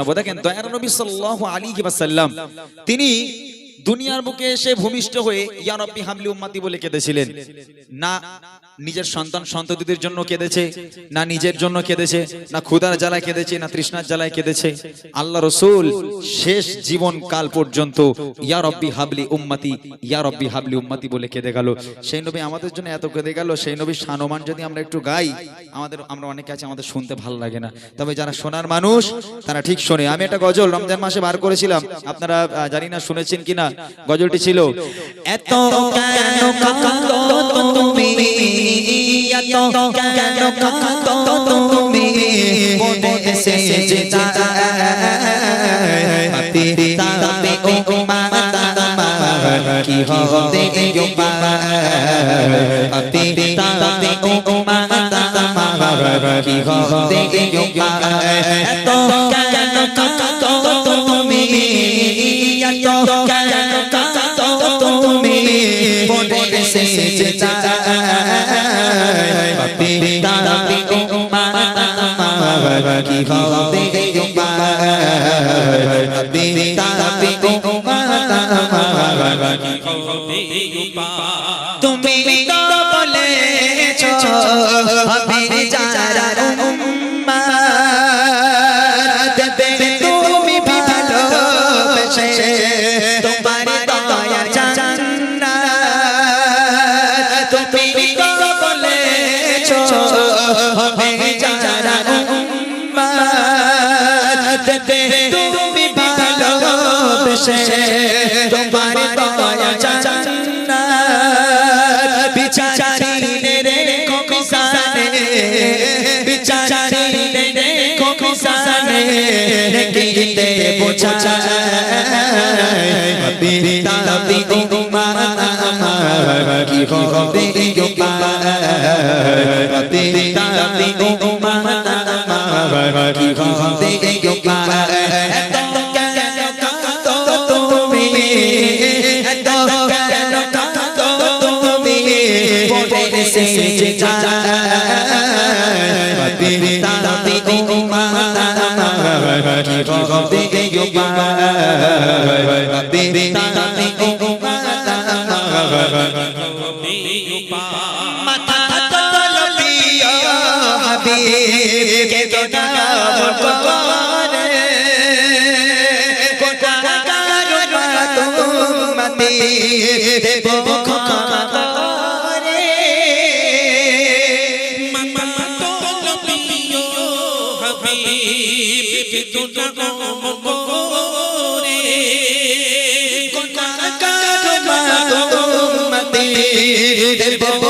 শোনাবো দেখেন, দয়ার নবী সাল্লাল্লাহু আলী ওয়াসাল্লাম, তিনি দুনিয়ার বুকে এসে ভূমিষ্ঠ হয়ে ইয়ারব্বি হামলি উম্মাতি বলে কেঁদেছিলেন। না নিজের সন্তান সন্ততিদের জন্য কেঁদেছে, না নিজের জন্য কেঁদেছে, না ক্ষুধার জ্বালায় কেঁদেছে, না তৃষ্ণার জ্বালায় কেঁদেছে। আল্লাহ রসুল শেষ জীবন কাল পর্যন্ত ইয়া রব্বি হাবলি উম্মতি, ইয়া রব্বি হাবলি উম্মতি বলে কেঁদে গেল। সেই নবী আমাদের জন্য এত কেঁদে গেল, সেই নবীর সানমান যদি আমরা একটু গাই, আমাদের, আমরা অনেকে আছে, আমাদের শুনতে ভালো লাগে না। তবে যারা শোনার মানুষ, তারা ঠিক শোনে। আমি একটা গজল রমজান মাসে বার করেছিলাম। আপনারা জানি না শুনেছেন কিনা? গজলটি ছিল, এত তুমি? এত কেন কাঁদো তুমি মনে এসেছে হাতে তাপে ও মাতা কি হবে গো হাতে তাপে ও মাতা কি হবে গো এত কি হবে গো হাতে তাপে ও মাতা তুমি তো ভালোবেসে তোমার দয়া জান্নাত বিচারিলে রে কমিসানে বিচারিলে রে কমিসানে গিতে বোঝা পিতা পিতা মা কি হবে গো পা পিতা পিতা পড়ে কারও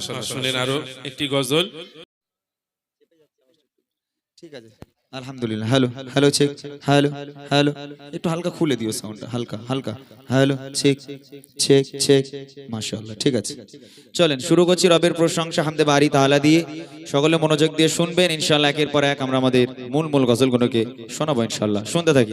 শুনলেন আরও একটি গজল। ঠিক আছে। আলহামদুলিল্লাহ। Hello hello check hello hello. একটু হালকা খুলে দিও সাউন্ডটা হালকা হালকা। হ্যালো চেক চেক চেক মাশাআল্লাহ ঠিক আছে। চলেন শুরু করছি রবের প্রশংসা হামদে বাড়ি তাআলা দিয়ে। সকলে মনোযোগ দিয়ে শুনবেন। ইনশাআল্লাহ একের পর এক আমরা আমাদের মূল মূল গজলগুলোকে শোনাবো ইনশাআল্লাহ। শুনতে থাকি।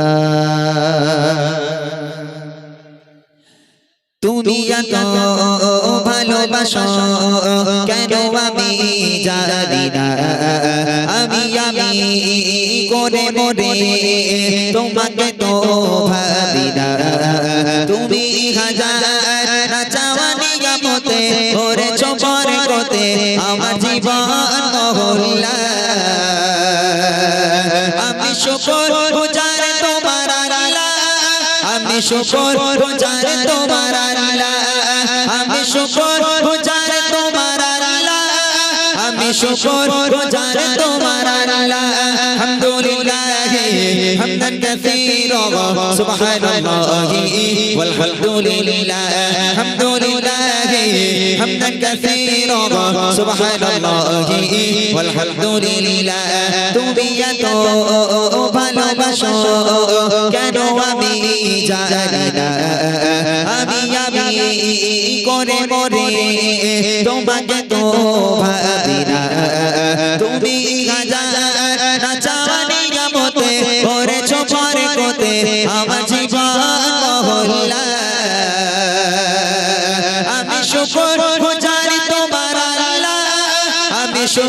ভালোবাসো কেন আমি জানি না আমি আমি করে মরে তোমাকে তো ভাবি না তুমি হাজার চাওয়ানি মতে ওরে চপর করতে আমার জীবন মহল্লা আমি শুকর গুজার তোমার আল্লাহ আমি শুকর গুজার তোমার আল্লাহ। শুকর গুজার তোমার আল্লাহ। আমি শুকর গুজার তোমার আল্লাহ। আলহামদুলিল্লাহ। হামদান কাসীরা সুবহানাল্লাহি والحمد لله الحمد لله حمدا كثيرا سبحان الله والحمد لله তুমি এত ভালোবাসো কেন আমি জানি না আমি আমি করে মরে তোমাকে তো ভাবি না তুমি হাজার না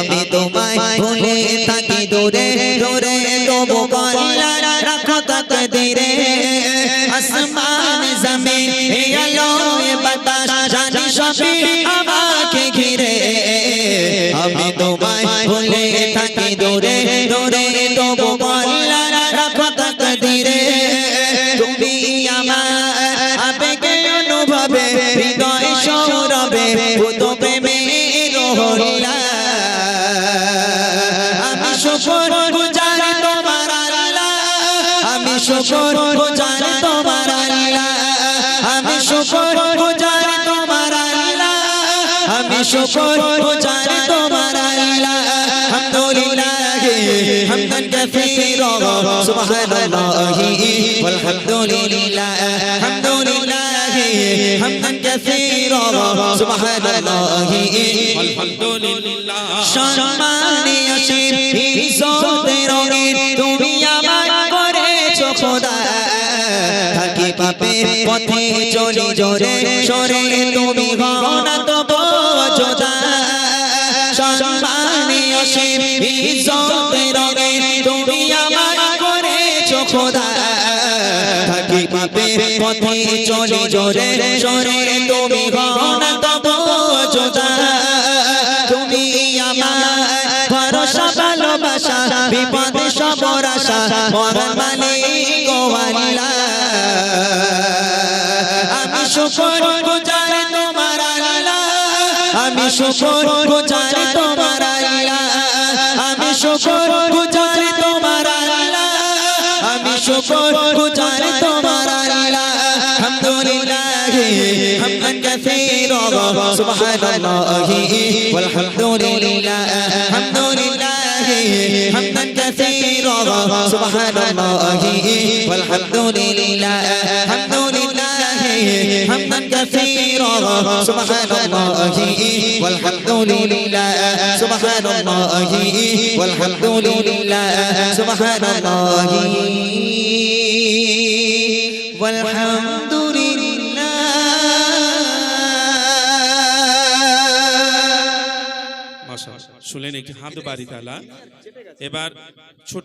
আমি তোমায় ভুলে থাকি দূরে দূরে তবু কল্লা রাখো তাকে দিরে আসমান জমিন আলো বাতাস জানি সবই আমাকে ঘিরে। আমি তোমায় ভুলে থাকি আলহামদুলিল্লাহ হামদান কাসীরা সুবহানাল্লাহি والحمد لله الحمد لله حمدا كثيرا سبحان الله আলহামদুলিল্লাহ সম্মানে আসির ইজ্জতে রঙিন তুমি আমায় করেছো খোদা থাকি পাপের পথে চলি জোরে সরে তুমি হও না তো বোঝোদা সম্মানে আসির ইজ্জতে তুমি আমায় করেছ খোদা। থাকি পাপের পথে চলি জোরে সরে তুমি হও না তো তুমি আমার ভরসা, ভালোবাসা, বিপদে সবর আশা মহান মালিক ও আল্লাহ। আমি শুকর গুজার তোমার শুকর গুজার তোমার আল্লাহ আমি শুকর গুজার তোমার আল্লাহ আলহামদুলিল্লাহ হামদান কাসীরা সুবহানাল্লাহি والحمد لله الحمد لله حمدا كثيرا سبحان الله والحمد لله الحمد لله حمدا كثيرا سبحان الله والحمد لله سبحان الله والحمد لله سبحان الله والحمد لله মাশাআল্লাহ শুনলেন একটি হামদ বাড়ি তালা এবার ছোট